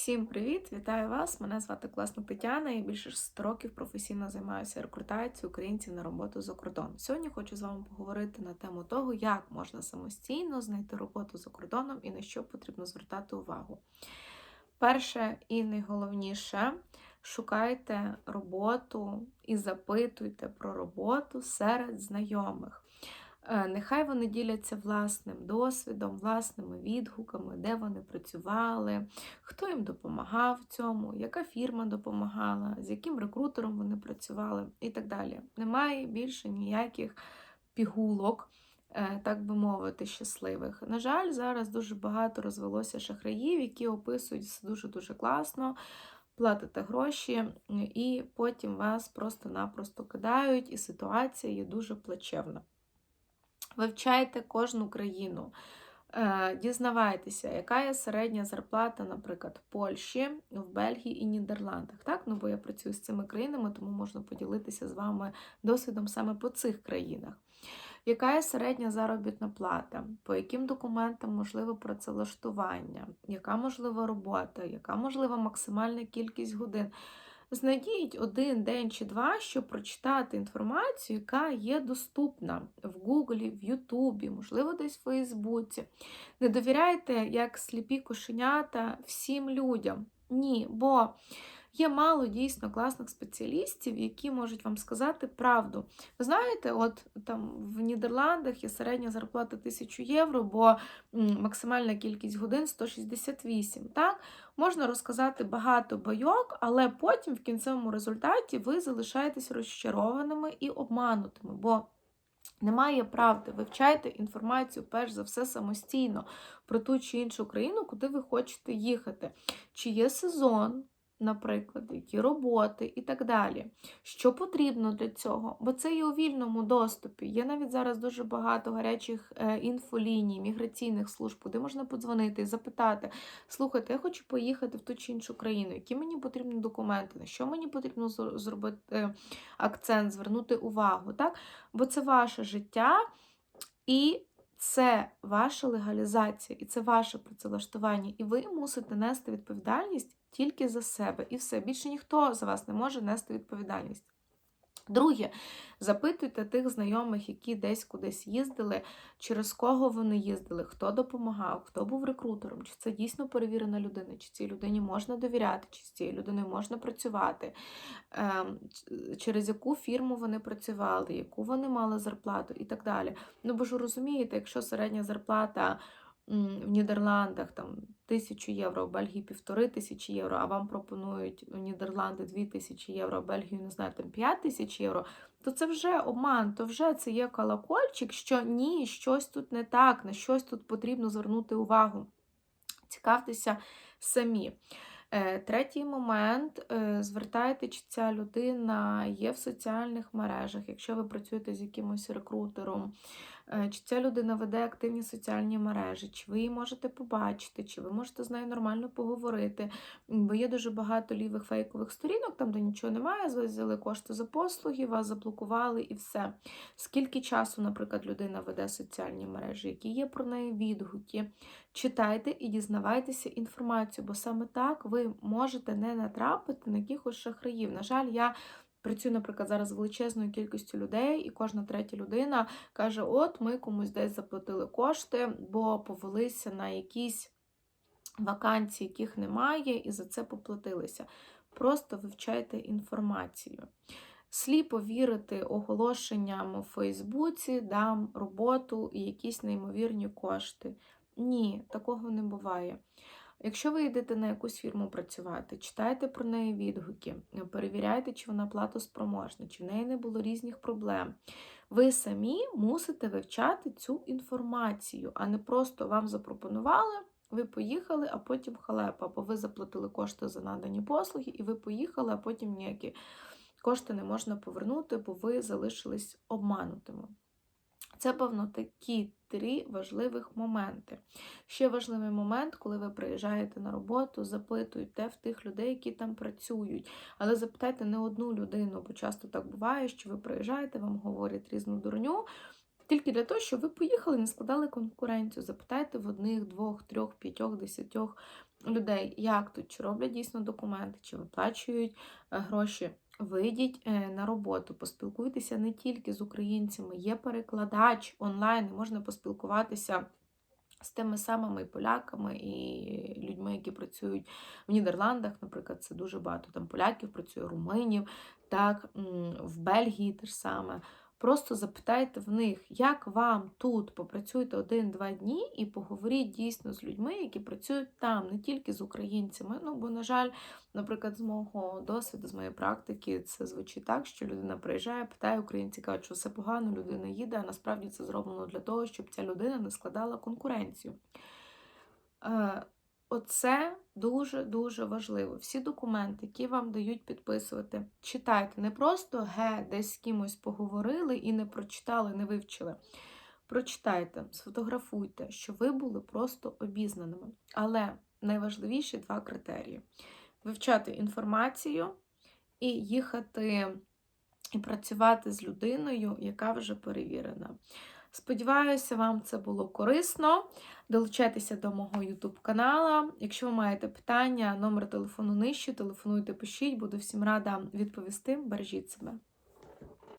Всім привіт! Вітаю вас! Мене звати Класна Тетяна. Я більше 100 років професійно займаюся рекрутацією українців на роботу за кордон. Сьогодні хочу з вами поговорити на тему того, як можна самостійно знайти роботу за кордоном і на що потрібно звертати увагу. Перше і найголовніше шукайте роботу і запитуйте про роботу серед знайомих. Е, Нехай вони діляться власним досвідом, власними відгуками, де вони працювали, хто їм допомагав в цьому, яка фірма допомагала, з яким рекрутером вони працювали і так далі. Немає більше ніяких пігулок, е, так би мовити, щасливих. На жаль, зараз дуже багато розвелося шахраїв, які описують все дуже-дуже класно. Платите гроші, і потім вас просто-напросто кидають, і ситуація є дуже плачевна. Вивчайте кожну країну, Е, дізнавайтеся, яка є середня зарплата, наприклад, в Польщі, в Бельгії і Нідерландах. Так? Ну, бо я працюю з цими країнами, тому можна поділитися з вами досвідом саме по цих країнах. Яка є середня заробітна плата? По яким документам можливе працевлаштування? Яка можлива робота? Яка можлива максимальна кількість годин? Знайдіть один день чи два, щоб прочитати інформацію, яка є доступна в Гуглі, в Ютубі, можливо, десь в Фейсбуці. Не довіряйте, як сліпі кошенята, всім людям. Ні, бо є мало дійсно класних спеціалістів, які можуть вам сказати правду. Ви знаєте, от там в Нідерландах є середня зарплата 1000 євро, бо максимальна кількість годин 168. Так? Можна розказати багато байок, але потім в кінцевому результаті ви залишаєтесь розчарованими і обманутими. бо немає правди. Вивчайте інформацію, перш за все, самостійно про ту чи іншу країну, куди ви хочете їхати. Чи є сезон, наприклад, які роботи і так далі. Що потрібно для цього? Бо це є у вільному доступі. Є навіть зараз дуже багато гарячих е, інфоліній, міграційних служб, куди можна подзвонити і запитати: слухайте, я хочу поїхати в ту чи іншу країну, які мені потрібні документи, на що мені потрібно зробити е, акцент, звернути увагу. так? Бо це ваше життя і. Це ваша легалізація і це ваше працевлаштування, і ви мусите нести відповідальність тільки за себе. І все. Більше ніхто за вас не може нести відповідальність. Друге, запитуйте тих знайомих, які десь кудись їздили, через кого вони їздили, хто допомагав, хто був рекрутером, чи це дійсно перевірена людина, чи цій людині можна довіряти, чи з цією людиною можна працювати, ем, через яку фірму вони працювали, яку вони мали зарплату і так далі. Ну, бо ж розумієте, якщо середня зарплата в Нідерландах там тисячу євро, в Бельгії півтори тисячі євро, а вам пропонують в Нідерланди дві тисячі євро, в Бельгію, не знаю, там п'ять тисяч євро, то це вже обман, то вже це є колокольчик, що ні, щось тут не так, на щось тут потрібно звернути увагу. Цікавтеся самі. Е, третій момент: е, звертайте, чи ця людина є в соціальних мережах, якщо ви працюєте з якимось рекрутером, Е, чи ця людина веде активні соціальні мережі, чи ви її можете побачити, чи ви можете з нею нормально поговорити. Бо є дуже багато лівих фейкових сторінок, там де нічого немає, ви взяли кошти за послуги, вас заблокували і все. Скільки часу, наприклад, людина веде соціальні мережі, які є про неї відгуки. Читайте і дізнавайтеся інформацію, бо саме так ви можете не натрапити на якихось шахраїв. На жаль, я Працюю, наприклад, зараз величезною кількістю людей, і кожна третя людина каже: От ми комусь десь заплатили кошти, бо повелися на якісь вакансії, яких немає, і за це поплатилися. Просто вивчайте інформацію. Сліпо вірити оголошенням у Фейсбуці, дам роботу і якісь неймовірні кошти. Ні, такого не буває. Якщо ви йдете на якусь фірму працювати, читайте про неї відгуки, перевіряйте, чи вона платоспроможна, чи в неї не було різних проблем. Ви самі мусите вивчати цю інформацію, а не просто вам запропонували, ви поїхали, а потім халепа, бо ви заплатили кошти за надані послуги, і ви поїхали, а потім ніякі кошти не можна повернути, бо ви залишились обманутими. Це, певно, такі три важливих моменти. Ще важливий момент, коли ви приїжджаєте на роботу, запитуйте в тих людей, які там працюють. Але запитайте не одну людину, бо часто так буває, що ви приїжджаєте, вам говорять різну дурню. Тільки для того, щоб ви поїхали, не складали конкуренцію. Запитайте в одних, двох, трьох, п'ятьох, десятьох людей, як тут, чи роблять дійсно документи, чи виплачують е, гроші. Вийдіть е, на роботу, поспілкуйтеся не тільки з українцями, є перекладач онлайн, можна поспілкуватися з тими самими поляками і людьми, які працюють в Нідерландах, наприклад, це дуже багато там поляків працює, руминів, так, в Бельгії теж саме. Просто запитайте в них, як вам тут попрацюйте один-два дні і поговоріть дійсно з людьми, які працюють там, не тільки з українцями. Ну, бо, на жаль, наприклад, з мого досвіду, з моєї практики, це звучить так, що людина приїжджає, питає українці, кажуть, що все погано, людина їде, а насправді це зроблено для того, щоб ця людина не складала конкуренцію. Оце дуже-дуже важливо. Всі документи, які вам дають підписувати, читайте. Не просто ге, десь з кимось поговорили і не прочитали, не вивчили. Прочитайте, сфотографуйте, що ви були просто обізнаними. Але найважливіші два критерії: вивчати інформацію і їхати і працювати з людиною, яка вже перевірена. Сподіваюся, вам це було корисно. Долучайтеся до мого YouTube каналу. Якщо ви маєте питання, номер телефону нижче, телефонуйте, пишіть, буду всім рада відповісти. Бережіть себе.